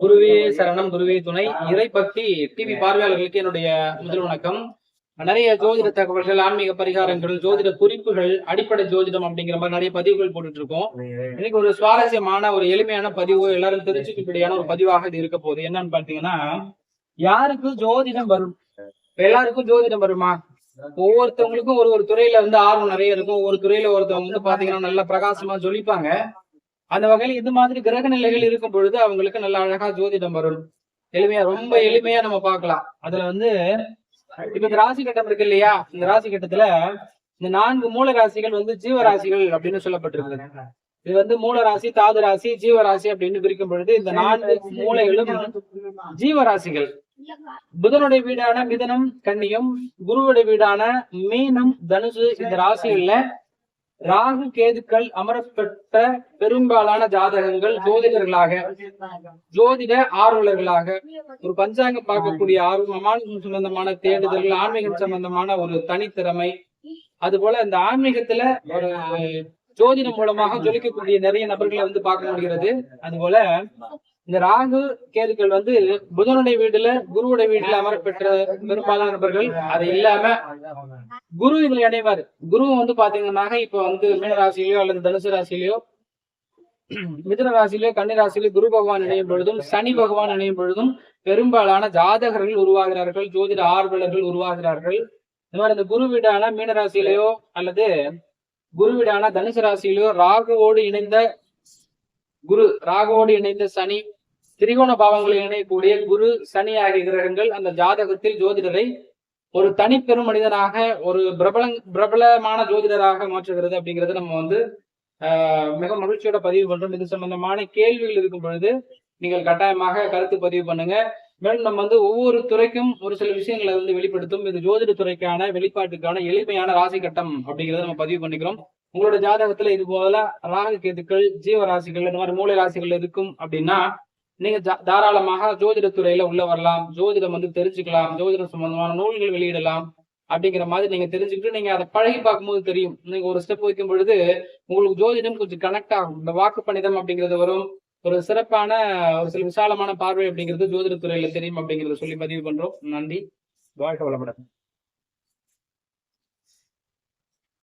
குருவே சரணம் குருவே துணை. இறை பக்தி டிவி பார்வையாளர்களுக்கு என்னுடைய முதல் வணக்கம். நிறைய ஜோதிட தகவல்கள் ஆன்மீக பரிகாரங்கள் ஜோதிட குறிப்புகள் அடிப்படை ஜோதிடம் அப்படிங்கிற மாதிரி நிறைய பதிவுகள் போட்டுட்டு இருக்கோம் இன்னைக்கு ஒரு சுவாரஸ்யமான ஒரு எளிமையான பதிவு எல்லாரும் தெரிஞ்சுக்கக்கூடியான ஒரு பதிவாக இது இருக்க போகுது. என்னன்னு பாத்தீங்கன்னா யாருக்கு ஜோதிடம் வரும்? இப்ப எல்லாருக்கும் ஜோதிடம் வருமா? ஒவ்வொருத்தவங்களுக்கும் ஒரு ஒரு துறையில வந்து ஆர்வம் நிறைய இருக்கும். ஒரு துறையில ஒருத்தவங்க வந்து பாத்தீங்கன்னா நல்லா பிரகாசமா ஜொலிப்பாங்க. அந்த வகையில் இது மாதிரி கிரக நிலைகள் இருக்கும் பொழுது அவங்களுக்கு நல்ல அழகா ஜோதிடம் வரும். எளிமையா ரொம்ப எளிமையா நம்ம பார்க்கலாம். அதுல வந்து இப்ப இந்த ராசி கட்டம் இருக்கு இல்லையா? இந்த ராசி கட்டத்துல இந்த நான்கு மூல ராசிகள் வந்து ஜீவராசிகள் அப்படின்னு சொல்லப்பட்டிருக்கு இது வந்து மூல ராசி தாது ராசி ஜீவராசி அப்படின்னு பிரிக்கும் பொழுது இந்த நான்கு மூலைகளும் ஜீவராசிகள். புதனுடைய வீடான மிதனம் கன்னியம் குருவுடைய வீடான மீனம் தனுசு இந்த ராசிகள்ல ராகு கேதுக்கள் அமரப்பட்ட பெரும்பாலான ஜாதகங்கள் ஜோதிடர்களாக ஜோதிட ஆர்வலர்களாக ஒரு பஞ்சாங்கம் பார்க்கக்கூடிய ஆர்வமான சம்பந்தமான தேடுதல் ஆன்மீகம் சம்பந்தமான ஒரு தனித்திறமை. அது போல இந்த ஆன்மீகத்துல ஒரு ஜோதிடம் மூலமாக ஜொலிக்கக்கூடிய நிறைய நபர்களை வந்து பார்க்க முடிகிறது. அது போல இந்த ராகு கேதுக்கள் வந்து புதனுடைய வீடுல குருவுடைய வீட்டுல அமரப்பெற்ற பெரும்பாலான நபர்கள். அது இல்லாம குரு இதுல இணைவாரு. குரு வந்து பாத்தீங்கன்னாக்க இப்ப வந்து மீன ராசியிலயோ அல்லது தனுசு ராசியிலயோ மிதுன ராசியிலயோ கன்னி ராசியிலயோ குரு பகவான் இணையும் பொழுதும் சனி பகவான் இணையும் பொழுதும் பெரும்பாலான ஜாதகர்கள் உருவாகிறார்கள் ஜோதிட ஆர்வலர்கள் உருவாகிறார்கள். இந்த மாதிரி இந்த குரு வீடான மீன ராசியிலயோ அல்லது குரு வீடான தனுசு ராசியிலயோ ராகுவோடு இணைந்த குரு ராகுவோடு இணைந்த சனி திரிகோண பாவங்களை இணையக்கூடிய குரு சனி ஆகிய கிரகங்கள் அந்த ஜாதகத்தில் ஜோதிடரை ஒரு தனிப்பெரும் மனிதனாக ஒரு பிரபல பிரபலமான ஜோதிடராக மாற்றுகிறது அப்படிங்கிறது நம்ம வந்து ஆஹ் மிக மகிழ்ச்சியோட பதிவு பண்றோம். இது சம்பந்தமான கேள்விகள் இருக்கும் பொழுது நீங்கள் கட்டாயமாக கருத்து பதிவு பண்ணுங்க. மேலும் நம்ம வந்து ஒவ்வொரு துறைக்கும் ஒரு சில விஷயங்களை வந்து வெளிப்படுத்தும். இது ஜோதிட துறைக்கான வெளிப்பாட்டுக்கான எளிமையான ராசி கட்டம் அப்படிங்கறத நம்ம பதிவு பண்ணிக்கிறோம். உங்களோட ஜாதகத்துல இது போல ராகு கேதுக்கள் ஜீவ ராசிகள் இந்த மாதிரி மூளை ராசிகள் இருக்கும் அப்படின்னா நீங்க தாராளமாக ஜோதிட துறையில உள்ள வரலாம். ஜோதிடம் வந்து தெரிஞ்சுக்கலாம். ஜோதிடம் சம்பந்தமான நூல்கள் வெளியிடலாம் அப்படிங்கிற மாதிரி நீங்க தெரிஞ்சுக்கிட்டு நீங்க அதை பழகி பார்க்கும்போது தெரியும். நீங்க ஒரு ஸ்டெப் வைக்கும் பொழுது உங்களுக்கு ஜோதிடம் கொஞ்சம் கனெக்ட் ஆகும். இந்த வாக்கு பணிதம் அப்படிங்கிறது வரும். ஒரு சிறப்பான ஒரு சில விசாலமான பார்வை அப்படிங்கிறது ஜோதிட துறையில தெரியும் அப்படிங்கறத சொல்லி பதிவு பண்றோம். நன்றி. வாழ்க்கை வளமுடன்.